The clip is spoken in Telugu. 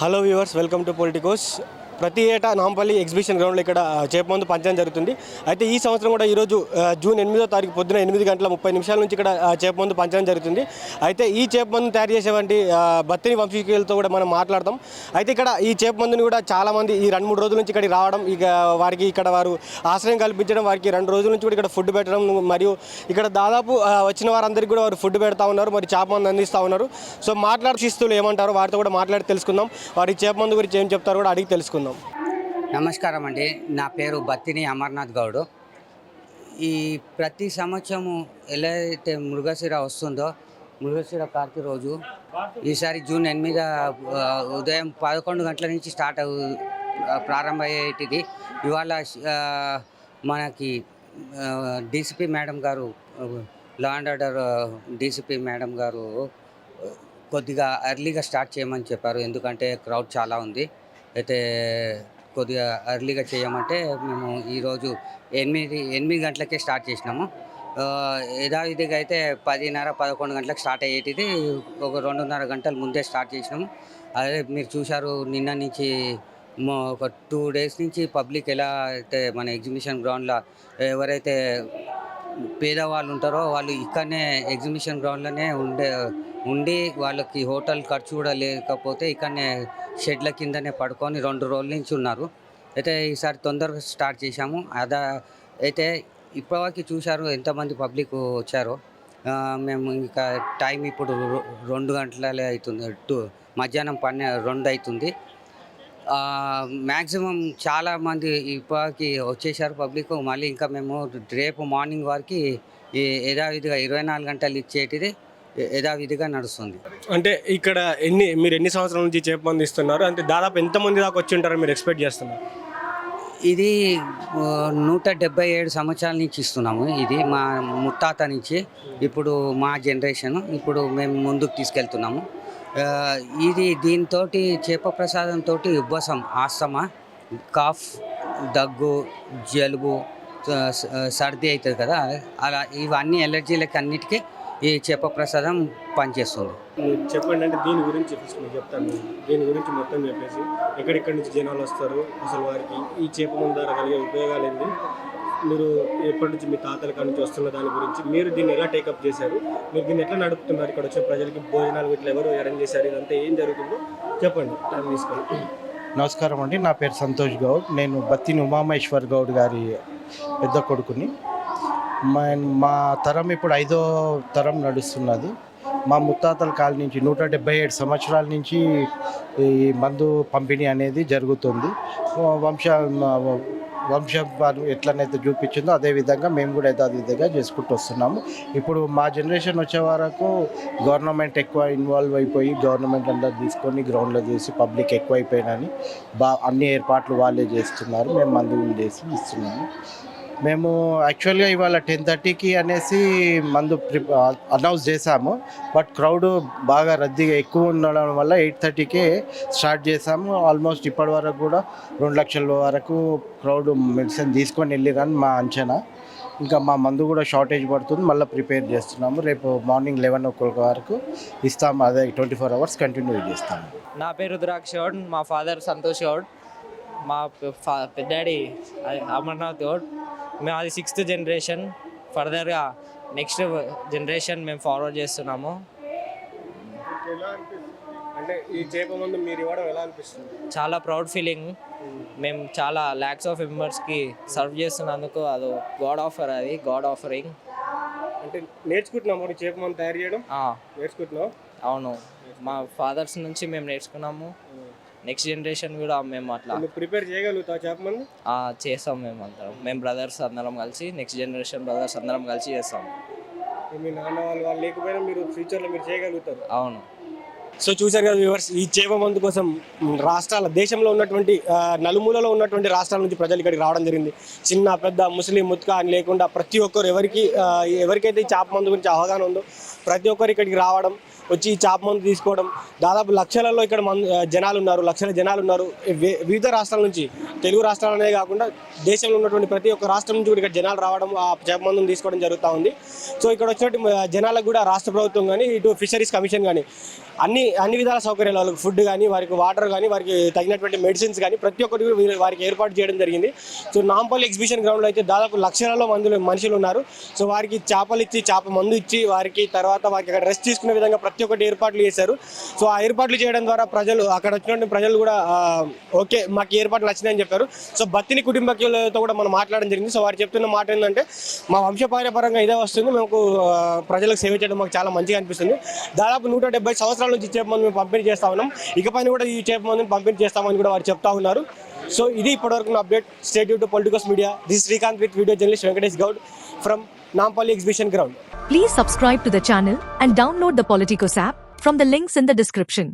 Hello viewers welcome to Politicos ప్రతి ఏటా నాంపల్లి ఎగ్జిబిషన్ గ్రౌండ్లో ఇక్కడ చేపమందు పంచడం జరుగుతుంది. అయితే ఈ సంవత్సరం కూడా ఈరోజు జూన్ ఎనిమిదో తారీఖు పొద్దున ఎనిమిది గంటల ముప్పై నిమిషాల నుంచి ఇక్కడ చేపమందు పంచడం జరుగుతుంది. అయితే ఈ చేపమందు తయారు చేసేవంటి బత్తిని వంశీకులతో కూడా మనం మాట్లాడతాం అయితే ఇక్కడ ఈ చేపమందుని కూడా చాలామంది ఈ రెండు మూడు రోజుల నుంచి ఇక్కడికి రావడం ఇక వారికి ఇక్కడ వారు ఆశ్రయం కల్పించడం వారికి రెండు రోజుల నుంచి కూడా ఇక్కడ ఫుడ్ పెట్టడం మరియు ఇక్కడ దాదాపు వచ్చిన వారందరికీ కూడా వారు ఫుడ్ పెడతా ఉన్నారు మరి చేపమందు అందిస్తూ ఉన్నారు. సో మాట్లాడే శిస్తులు ఏమంటారు వారితో కూడా మాట్లాడి తెలుసుకుందాం. వారి చేపమందు గురించి ఏం చెప్తారు కూడా అడిగి తెలుసుకుందాం. నమస్కారం. అండి. నా పేరు బత్తిని అమర్నాథ్ గౌడ్. ఈ ప్రతి సంవత్సరము ఎలా అయితే మృగశిర వస్తుందో మృగశిర కార్తీ రోజు ఈసారి జూన్ ఎనిమిది ఉదయం పదకొండు గంటల నుంచి స్టార్ట్ అవు ప్రారంభమయ్యేటిది. ఇవాళ మనకి డీసీపీ మేడం గారు law and order DCP madam గారు కొద్దిగా ఎర్లీగా స్టార్ట్ చేయమని చెప్పారు. ఎందుకంటే క్రౌడ్ చాలా ఉంది. అయితే కొద్దిగా అర్లీగా చేయమంటే మేము ఈరోజు ఎనిమిది ఎనిమిది గంటలకే స్టార్ట్ చేసినాము. యథావిధిగా అయితే పదిన్నర పదకొండు గంటలకు స్టార్ట్ అయ్యేటిది. ఒక రెండున్నర గంటల ముందే స్టార్ట్ చేసినాము. అదే మీరు చూశారు నిన్న నుంచి ఒక టూ డేస్ నుంచి పబ్లిక్ ఎలా అయితే మన ఎగ్జిబిషన్ గ్రౌండ్లో ఎవరైతే పేదవాళ్ళు ఉంటారో వాళ్ళు ఇక్కడనే ఎగ్జిబిషన్ గ్రౌండ్లోనే ఉండే ఉండి వాళ్ళకి హోటల్ ఖర్చు కూడా లేకపోతే ఇక్కడనే షెడ్ల కిందనే పడుకొని రెండు రోజుల నుంచి ఉన్నారు. అయితే ఈసారి తొందరగా స్టార్ట్ చేశాము. అదా అయితే ఇప్పటివరకు చూశారు ఎంతమంది పబ్లిక్ వచ్చారో. మేము ఇంకా టైం ఇప్పుడు రెండు గంటల అవుతుంది. టూ మధ్యాహ్నం పన్నె రెండు అవుతుంది. మ్యాక్సిమం చాలా మంది ఇప్పటికి వచ్చేసారు పబ్లిక్. మళ్ళీ ఇంకా మేము రేపు మార్నింగ్ వరకు యథావిధిగా ఇరవై నాలుగు గంటలు ఇచ్చేటిది యథావిధిగా నడుస్తుంది. అంటే ఇక్కడ ఎన్ని మీరు ఎన్ని సంవత్సరాల నుంచి చేప మంది ఇస్తున్నారు? అంటే దాదాపు ఎంతమంది దాకా వచ్చి ఉంటారో మీరు ఎక్స్పెక్ట్ చేస్తున్నారు? ఇది నూట డెబ్బై ఏడు సంవత్సరాల నుంచి ఇస్తున్నాము. ఇది మా ముత్తాత నుంచి. ఇప్పుడు మా జనరేషన్. ఇప్పుడు మేము ముందుకు తీసుకెళ్తున్నాము. ఇది దీంతో చేప ప్రసాదంతో ఉబ్బసం ఆస్తమా కాఫ్ దగ్గు జలుబు సర్ది అవుతుంది కదా. అలా ఇవన్నీ ఎలర్జీలకి అన్నిటికీ ఈ చేప ప్రసాదం పనిచేస్తుంది. చెప్పండి అంటే దీని గురించి ఫస్ట్ చెప్తాను. దీని గురించి మొత్తం చెప్పేసి ఎక్కడెక్కడి నుంచి జనాలు వస్తారు అసలు వారికి ఈ చేప ముందు కలిగే ఉపయోగాలు ఏంటి? మీరు ఎప్పటి నుంచి మీ తాతల కాడి నుంచి వస్తున్న దాని గురించి మీరు దీన్ని ఎలా టేకప్ చేశారు? మీరు దీన్ని ఎట్లా నడుపుతున్నారు? ఇక్కడ వచ్చే ప్రజలకి భోజనాలు ఇట్లా ఎవరు అరేంజ్ చేశారు? ఇదంతా ఏం జరుగుతుందో చెప్పండి. టైం తీసుకొని నమస్కారం అండి. నా పేరు సంతోష్ గౌడ్. నేను బత్తిని ఉమామేశ్వర్ గౌడ్ గారి పెద్ద కొడుకుని. మా మా తరం ఇప్పుడు ఐదో తరం నడుస్తున్నది. మా ముత్తాతల కాలం నుంచి నూట డెబ్బై ఏడు సంవత్సరాల నుంచి ఈ మందు పంపిణీ అనేది జరుగుతుంది. వంశ వంశం ఎట్లనైతే చూపించిందో అదే విధంగా మేము కూడా యథావిధిగా చేసుకుంటూ వస్తున్నాము. ఇప్పుడు మా జనరేషన్ వచ్చే వరకు గవర్నమెంట్ ఎక్కువ ఇన్వాల్వ్ అయిపోయి గవర్నమెంట్ అంతా తీసుకొని గ్రౌండ్లో చేసి పబ్లిక్ ఎక్కువ అయిపోయినని బా అన్ని ఏర్పాట్లు వాళ్ళే చేస్తున్నారు. మేము మందు చేసి ఇస్తున్నాము. మేము యాక్చువల్గా ఇవాళ టెన్ థర్టీకి అనేసి మందు ప్రి అనౌన్స్ చేశాము బట్ క్రౌడ్ బాగా రద్దీగా ఎక్కువ ఉండడం వల్ల ఎయిట్ థర్టీకే స్టార్ట్ చేశాము ఆల్మోస్ట్ ఇప్పటి వరకు కూడా రెండు లక్షల వరకు క్రౌడ్ మెడిసిన్ తీసుకొని వెళ్ళిరని మా అంచనా. ఇంకా మా మందు కూడా షార్టేజ్ పడుతుంది. మళ్ళీ ప్రిపేర్ చేస్తున్నాము. రేపు మార్నింగ్ లెవెన్ ఓ క్లాక్ వరకు ఇస్తాము అదే ట్వంటీ ఫోర్ అవర్స్ కంటిన్యూ చేస్తాము. నా పేరు రుద్రాక్ష గౌడ్. మా ఫాదర్ సంతోష్ గౌడ్. మా పె- ఫా- డాడీ అమర్నాథ్ గౌడ్. మేము అది సిక్స్త్ జనరేషన్ ఫర్దర్గా నెక్స్ట్ జనరేషన్ మేము ఫార్వర్డ్ చేస్తున్నాము. అంటే ఈ చేప మందు మీరు ఇవ్వడం ఎలా అనిపిస్తుంది? చాలా ప్రౌడ్ ఫీలింగ్ మేము చాలా ల్యాక్స్ ఆఫ్ మెంబర్స్కి సర్వ్ చేస్తున్నందుకు అది గాడ్ ఆఫర్ అది గాడ్ ఆఫరింగ్ అంటే నేర్చుకుంటున్నాం మరి చేప మందు తయారు చేయడం? నేర్చుకుంటున్నాం? అవును. మా ఫాదర్స్ నుంచి మేము నేర్చుకున్నాము. నెక్స్ట్ జనరేషన్ కూడా మేము అట్లా ప్రిపేర్ చేయగలుగుతావు చేప మందు ఆ, చేస్తాం మేము అందరం. మేము బ్రదర్స్ అందరం కలిసి నెక్స్ట్ జనరేషన్ బ్రదర్స్ అందరం కలిసి చేస్తాం. మీ నాన్న వాళ్ళు వాళ్ళు లేకపోయినా మీరు ఫ్యూచర్లో మీరు చేయగలుగుతారు. అవును. సో చూశారు కదా వ్యూవర్స్ ఈ చేప మందు కోసం రాష్ట్రాల దేశంలో ఉన్నటువంటి నలుమూలలో ఉన్నటువంటి రాష్ట్రాల నుంచి ప్రజలు ఇక్కడికి రావడం జరిగింది. చిన్న పెద్ద ముస్లిం ముత్కా అని లేకుండా ప్రతి ఒక్కరు ఎవరికి ఎవరికైతే ఈ చేప మందు గురించి అవగాహన ఉందో ప్రతి ఒక్కరు ఇక్కడికి రావడం వచ్చి ఈ చేప మందు తీసుకోవడం దాదాపు లక్షలలో ఇక్కడ మంది జనాలు ఉన్నారు లక్షల జనాలు ఉన్నారు. వివిధ రాష్ట్రాల నుంచి తెలుగు రాష్ట్రాలనే కాకుండా దేశంలో ఉన్నటువంటి ప్రతి ఒక్క రాష్ట్రం నుంచి కూడా ఇక్కడ జనాలు రావడం ఆ చేప మందును తీసుకోవడం జరుగుతూ ఉంది. సో ఇక్కడ వచ్చినట్టు జనాలకు కూడా రాష్ట్ర ప్రభుత్వం కానీ ఇటు ఫిషరీస్ కమిషన్ కానీ అన్ని అన్ని విధాల సౌకర్యాలు వాళ్ళకి ఫుడ్ కానీ వారికి వాటర్ కానీ వారికి తగినటువంటి మెడిసిన్స్ కానీ ప్రతి ఒక్కటి కూడా వారికి ఏర్పాటు చేయడం జరిగింది. సో నాంపల్లి ఎగ్జిబిషన్ గ్రౌండ్లో అయితే దాదాపు లక్షలలో మందులు మనుషులు ఉన్నారు. సో వారికి చేపలు ఇచ్చి చేప మందు ఇచ్చి వారికి తర్వాత వారికి అక్కడ రెస్ట్ తీసుకునే విధంగా ప్రతి ఒక్కటి ఏర్పాట్లు చేశారు. సో ఆ ఏర్పాట్లు చేయడం ద్వారా ప్రజలు అక్కడ వచ్చినటువంటి ప్రజలు కూడా ఓకే మాకు ఏర్పాట్లు నచ్చినాయని చెప్పారు. సో బత్తిని కుటుంబీకులతో కూడా మనం మాట్లాడడం జరిగింది. సో వారు చెప్తున్న మాట ఏంటంటే మా వంశపార్యపరంగా ఇదే వస్తుంది. మాకు ప్రజలకు సేవ చేయడం మాకు చాలా మంచిగా అనిపిస్తుంది. దాదాపు నూట డెబ్బై సంవత్సరాల నుంచి చేప మందు మేము పంపిణీ చేస్తా ఉన్నాం. ఇకపైన కూడా ఈ చేప మందుని పంపిణీ చేస్తామని కూడా వారు చెప్తా ఉన్నారు. సో ఇది ఇప్పటివరకు update. State to politicals media this Srikanth with video journalist Venkatesh Goud from Nampally exhibition ground Please subscribe to the channel and download the Politicos app from the links in the description.